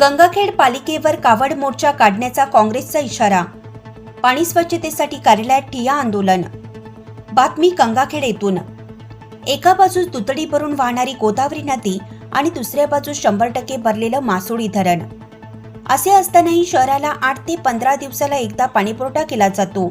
गंगाखेड पालिकेवर कावड मोर्चा काढण्याचा काँग्रेसचा इशारा. पाणी स्वच्छतेसाठी कार्यालयात ठिया आंदोलन. बातमी गंगाखेड येथून. एका बाजूस दुतडी भरून वाहणारी गोदावरी नदी आणि दुसऱ्या बाजूस शंभर टक्के भरलेलं मासोळी धरण. असे असतानाही शहराला आठ ते पंधरा दिवसाला एकदा पाणीपुरवठा केला जातो.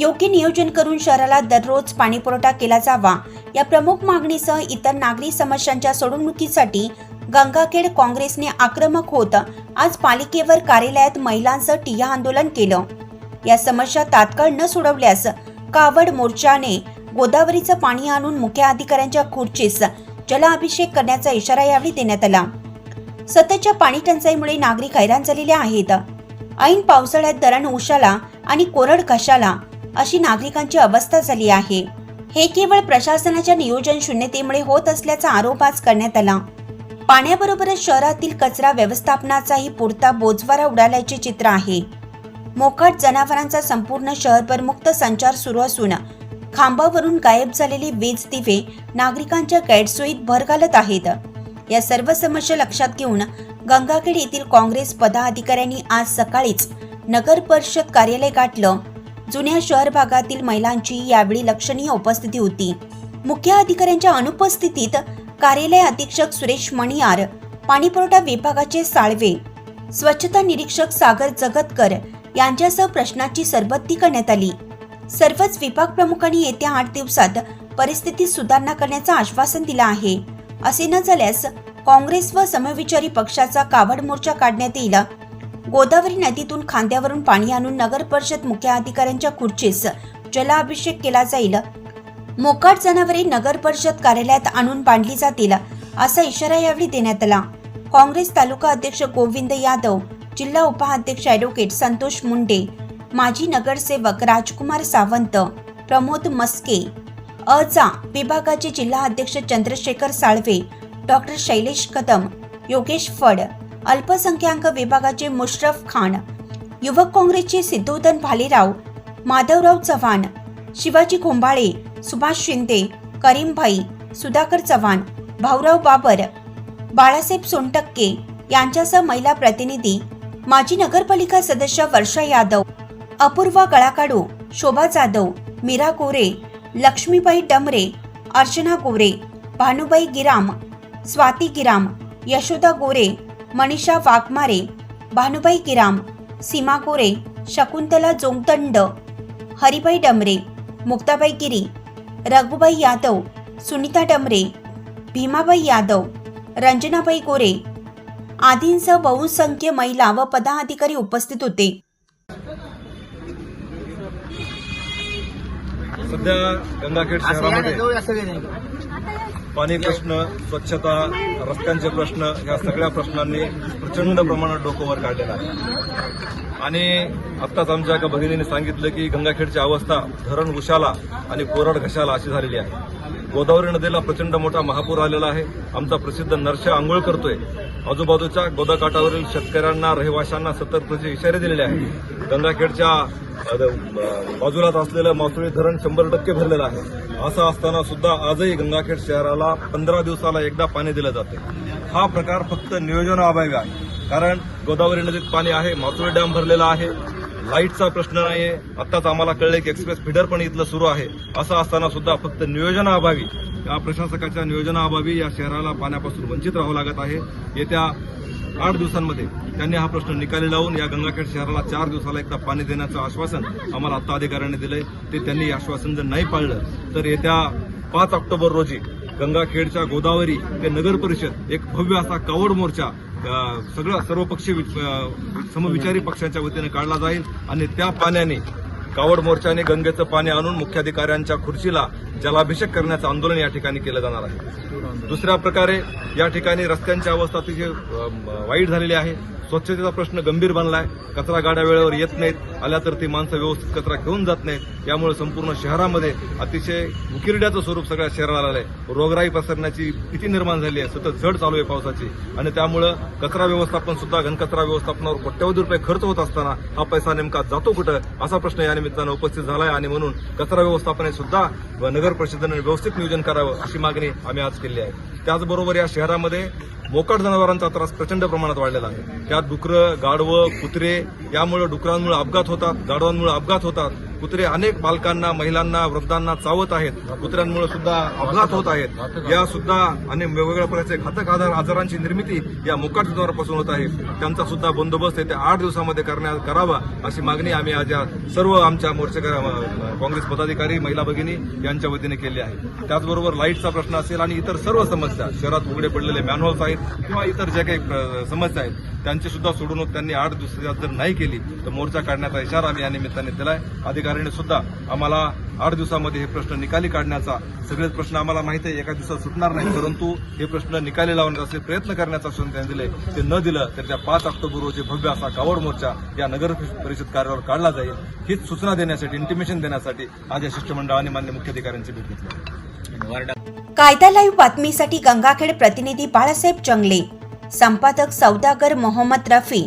योग्य नियोजन करून शहराला दररोज पाणीपुरवठा केला जावा या प्रमुख मागणीसह इतर नागरी समस्यांच्या सोडवणुकीसाठी गंगाखेड काँग्रेसने आक्रमक होत आज पालिकेवर कार्यालयात महिलांचं टिया आंदोलन केलं. या समस्या तात्काळ न सोडवल्यास कावड मोर्चाने गोदावरीचं पाणी आणून मुख्य अधिकाऱ्यांच्या खुर्चीस जलाभिषेक करण्याचा इशारा यावेळी देण्यात आला. सततच्या पाणी टंचाईमुळे नागरिक हैराण झालेले आहेत. ऐन पावसाळ्यात दरण उशाला आणि कोरड कशाला अशी नागरिकांची अवस्था झाली आहे. हे केवळ प्रशासनाच्या नियोजन शून्यतेमुळे होत असल्याचा आरोप आज करण्यात आला. पाण्याबरोबरच शहरातील कचरा व्यवस्थापनाचाही पुरता बोजवारा उडाल्याचे चित्र आहे. मोकाट जनावरांचा संपूर्ण शहरभर मुक्त संचार सुरू असून खांबावरून गायब झालेले वीज दिवे नागरिकांच्या गैरसोयीत भर घालत आहेत. या सर्व समस्या लक्षात घेऊन गंगाखेड येथील काँग्रेस पदाधिकाऱ्यांनी आज सकाळीच नगर परिषद कार्यालय गाठलं. जुन्या शहर भागातील महिलांची यावेळी लक्षणीय उपस्थिती होती. मुख्य अधिकाऱ्यांच्या अनुपस्थितीत कार्यालय अधीक्षक सुरेश मणियार पाणीपुरवठा विभागाचे साळवे स्वच्छता निरीक्षक सागर जगतकर यांच्यासह प्रश्नाची सरबत्ती करण्यात आली. सर्वच विभाग प्रमुखांनी येत्या आठ दिवसात परिस्थितीत सुधारणा करण्याचं आश्वासन दिलं आहे. असे न झाल्यास काँग्रेस व समविचारी पक्षाचा कावड मोर्चा काढण्यात येईल. गोदावरी नदीतून खांद्यावरून पाणी आणून नगर परिषद मुख्य अधिकाऱ्यांच्या खुर्चीस जलाभिषेक केला जाईल. मोकाट जनावरे नगर परिषद कार्यालयात आणून बांधली जातील असा इशारा यावेळी देण्यात आला. काँग्रेस तालुका अध्यक्ष गोविंद यादव जिल्हा उपाध्यक्ष ॲडव्होकेट संतोष मुंडे माजी नगरसेवक राजकुमार सावंत प्रमोद मस्के अजा विभागाचे जिल्हा अध्यक्ष चंद्रशेखर साळवे डॉक्टर शैलेश कदम योगेश फड अल्पसंख्याक विभागाचे मुश्रफ खान युवक काँग्रेसचे सिद्धोधन भालेराव माधवराव चव्हाण शिवाजी खोंबाळे सुभाष शिंदे करीमभाई सुधाकर चव्हाण भाऊराव बाबर बाळासाहेब सोनटक्के यांच्यासह महिला प्रतिनिधी माजी नगरपालिका सदस्य वर्षा यादव अपूर्वा गळाकाडू शोभा जाधव मीरा गोरे लक्ष्मीबाई डमरे अर्चना गोरे भानुबाई गिराम स्वाती गिराम यशोदा गोरे मनीषा वाघमारे भानुबाई गिराम सीमा गोरे शकुंतला जोगदंड हरिबाई डमरे मुक्ताबाई गिरी रघुबाई यादव सुनीता डमरे भीमाबाई यादव रंजनाबाई गोरे आदींसह बहुसंख्य महिला व पदाधिकारी उपस्थित होते. सध्या गंगाखेड शहरामध्ये पाणी प्रश्न स्वच्छता रस्त्यांचे प्रश्न या सगळ्या प्रश्नांनी प्रचंड प्रमाणात डोकं वर काढलेलं आहे. आणि आत्ताच आमच्या एका भगिनीने सांगितलं की गंगाखेडची अवस्था धरण उशाला आणि कोरड घशाला अशी झालेली आहे. गोदावरी नदीला प्रचंड मोठा महापूर आलेला आहे. आमचा प्रसिद्ध नरशा आंघोळ करतोय. आजूबाजूच्या गोदाकाठावरील शेतकऱ्यांना रहिवाशांना सतर्कतेचे इशारे दिलेले आहेत. गंगाखेडच्या बाजूलाच असलेलं मासुळी धरण शंभर टक्के भरलेलं आहे. असं असताना सुद्धा आजही गंगाखेड शहराला पंधरा दिवसाला एकदा पाणी दिलं जाते. हा प्रकार फक्त नियोजनाअभावी आहे. कारण गोदावरी नदीत पाणी आहे मासुळी डॅम भरलेला आहे. लाईटचा प्रश्न नाहीये. आत्ताच आम्हाला कळले की एक्सप्रेस फिडर पण इथलं सुरू आहे. असं असताना सुद्धा फक्त नियोजनाअभावी या प्रशासकाच्या नियोजनाअभावी या शहराला पाण्यापासून वंचित राहावं लागत आहे. येत्या आठ दिवसांमध्ये त्यांनी हा प्रश्न निकाली लावून या गंगाखेड शहराला चार दिवसाला एकदा पाणी देण्याचं आश्वासन आम्हाला आत्ता अधिकाऱ्यांनी दिलंय. ते त्यांनी आश्वासन जर नाही पाळलं तर येत्या पाच ऑक्टोबर रोजी गंगाखेडच्या गोदावरी ते नगर परिषद एक भव्य असा कावड मोर्चा सगळं सर्वपक्षीय वि- समविचारी पक्षांच्या वतीने काढला जाईल आणि त्या पाण्याने कावड मोर्चाने गंगेचं पाणी आणून मुख्याधिकाऱ्यांच्या खुर्चीला जलाभिषेक करण्याचं आंदोलन या ठिकाणी केलं जाणार आहे. दुसऱ्या प्रकारे या ठिकाणी रस्त्यांची अवस्था अतिशय वाईट झालेली आहे. स्वच्छतेचा प्रश्न गंभीर बनलाय. कचरा गाड्या वेळेवर येत नाहीत. आल्या तर ती माणसं व्यवस्थित कचरा घेऊन जात नाहीत. यामुळे संपूर्ण शहरामध्ये अतिशय उकिरड्याचं स्वरूप सगळ्या शहराला आलंय. रोगराई पसरण्याची भीती निर्माण झाली आहे. सतत झड चालू आहे पावसाची. आणि त्यामुळं कचरा व्यवस्थापन सुद्धा घनकचरा व्यवस्थापनावर कोट्यवधी रुपये खर्च होत असताना हा पैसा नेमका जातो कुठं? असा प्रश्न या निमित्तानं उपस्थित झालाय. आणि म्हणून कचरा व्यवस्थापन हे सुद्धा नगर नगर परिषदेने व्यवस्थित नियोजन करावं अशी मागणी आम्ही आज केली आहे. त्याचबरोबर या शहरामध्ये मोकाट जनावरांचा त्रास प्रचंड प्रमाणात वाढलेला आहे. त्यात डुकरं गाढवं कुत्रे यामुळे डुकरांमुळे अपघात होतात गाढवांमुळे अपघात होतात. कुत्रे अनेक बालकांना महिलांना वृद्धांना चावत आहेत. कुत्र्यांमुळे सुद्धा अपघात होत आहेत. या सुद्धा अनेक वेगवेगळ्या प्रकारचे घातक आधार आजारांची निर्मिती या मुकाट जनावरांपासून होत आहे. त्यांचा सुद्धा बंदोबस्त येत्या आठ दिवसामध्ये करण्यात करावा अशी मागणी आम्ही आज या सर्व आमच्या मोर्चेकर काँग्रेस पदाधिकारी महिला भगिनी यांच्या वतीने केली आहे. त्याचबरोबर लाईटचा प्रश्न असेल आणि इतर सर्व समस्या शहरात उघडे पडलेले मॅनहोल्स आहेत किंवा इतर ज्या काही समस्या आहेत त्यांची सुद्धा सोडवणूक त्यांनी आठ दिवसात जर नाही केली तर मोर्चा काढण्याचा इशारा आम्ही या निमित्ताने अधिक अधिकाऱ्यांनी सुद्धा आम्हाला आठ दिवसामध्ये हे प्रश्न निकाली काढण्याचा सगळेच प्रश्न आम्हाला माहिती आहे एका दिवसात सुटणार नाही. परंतु हे प्रश्न निकाली लावण्याचे प्रयत्न करण्याचा आश्वासन त्यांनी दिले ते न दिलं तर त्या पाच ऑक्टोबर रोजी भव्य असा कावड मोर्चा या नगर परिषद कार्यावर काढला जाईल. हीच सूचना देण्यासाठी इंटिमेशन देण्यासाठी आज या शिष्टमंडळाने मान्य मुख्याधिकाऱ्यांची भेट घेतली. कायदा लाईव्ह बातमीसाठी गंगाखेड प्रतिनिधी बाळासाहेब चंगले संपादक सौदागर मोहम्मद रफी.